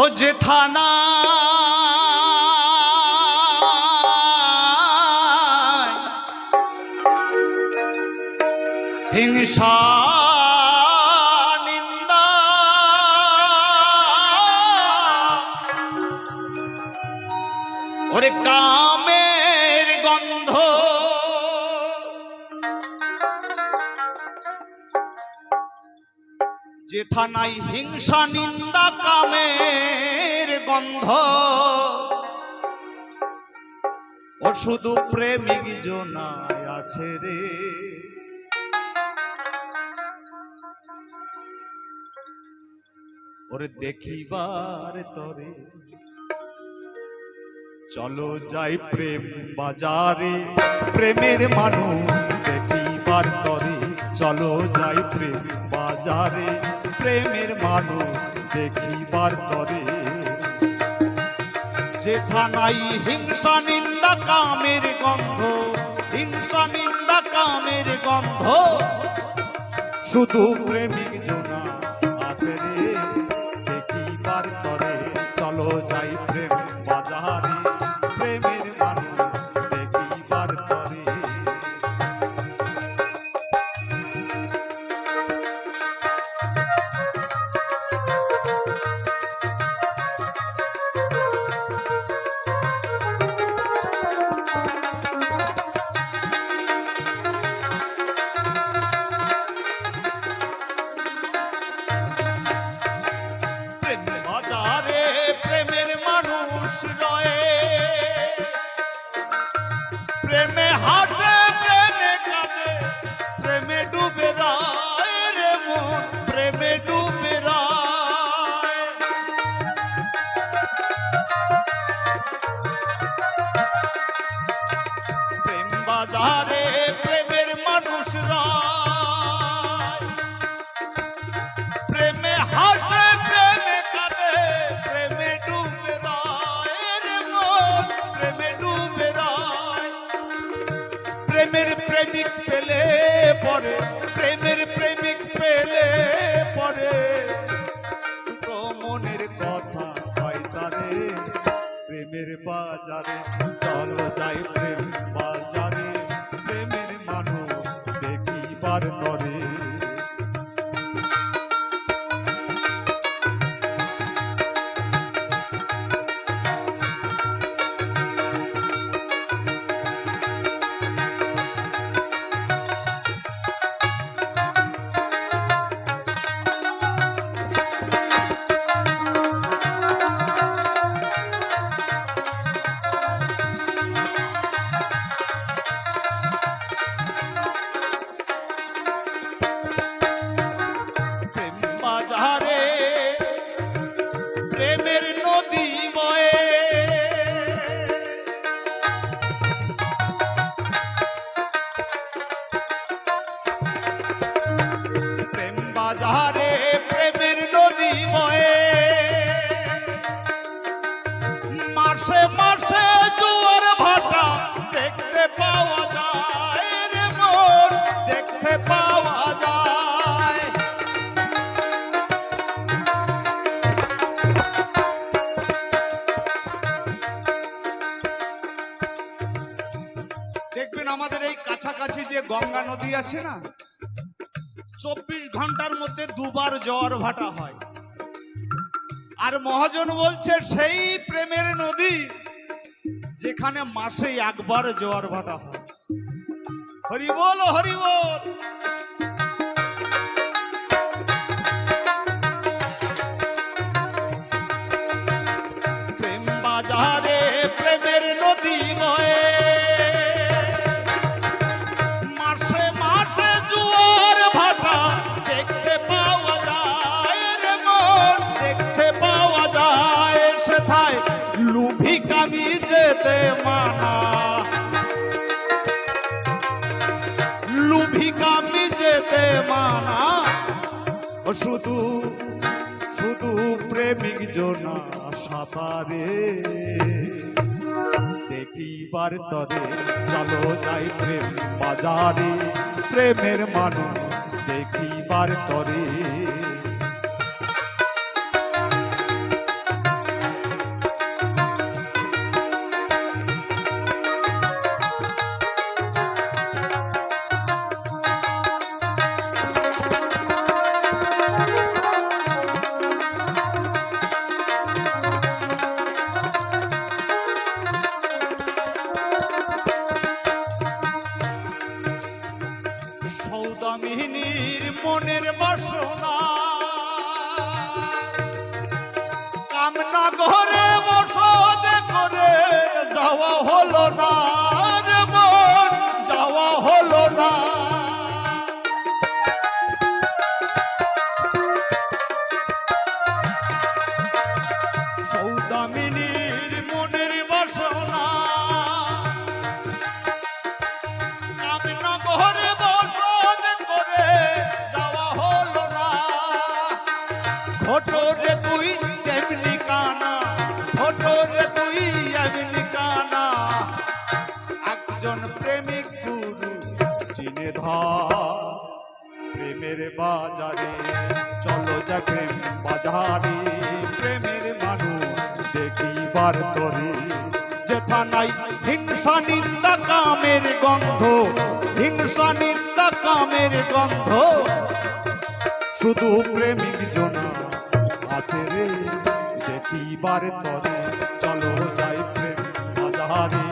ও যে থানা হিংসা নিন্দা। ওরে কামের গন্ধ। যে থানায় হিংসা, নিন্দা, কামের গন্ধ। ও শুধু প্রেমিক জনায় আছে রে। ওরে দেখিবার তরে চলো যাই প্রেম বাজারে, প্রেমের মানুষ দেখিবার তরে। চলো দেখিবার তরে যেখানাই হিংসা নিন্দা কামের গন্ধ হিংসা নিন্দা কামের গন্ধ শুধু প্রেমিক জনা দেখিবার আমাদের এই কাছাকাছি যে গঙ্গা নদী আছে না? চব্বিশ ঘণ্টার মধ্যে দুবার জ্বর ভাটা হয়। আর মহাজন বলছে, সেই প্রেমের নদী যেখানে মাসে একবার জোয়ার ভাটা হয়। হরি বল শুধু শুধু প্রেমিক জোনা সাঁতারে দেখিবার তরে চলো যাই প্রেম বাজারে, প্রেমের মানুষ দেখিবার তরে। go চলো যে প্রেম বাজারে, প্রেমের মানুষ দেখিবার তরে। যেথা নাই হিংসা নিন্দা কামের গন্ধ, হিংসা নিন্দা কামের গন্ধ। শুধু প্রেমিক জনা আছে রে, দেখিবার তরে। চলো যাই প্রেম বাজারে।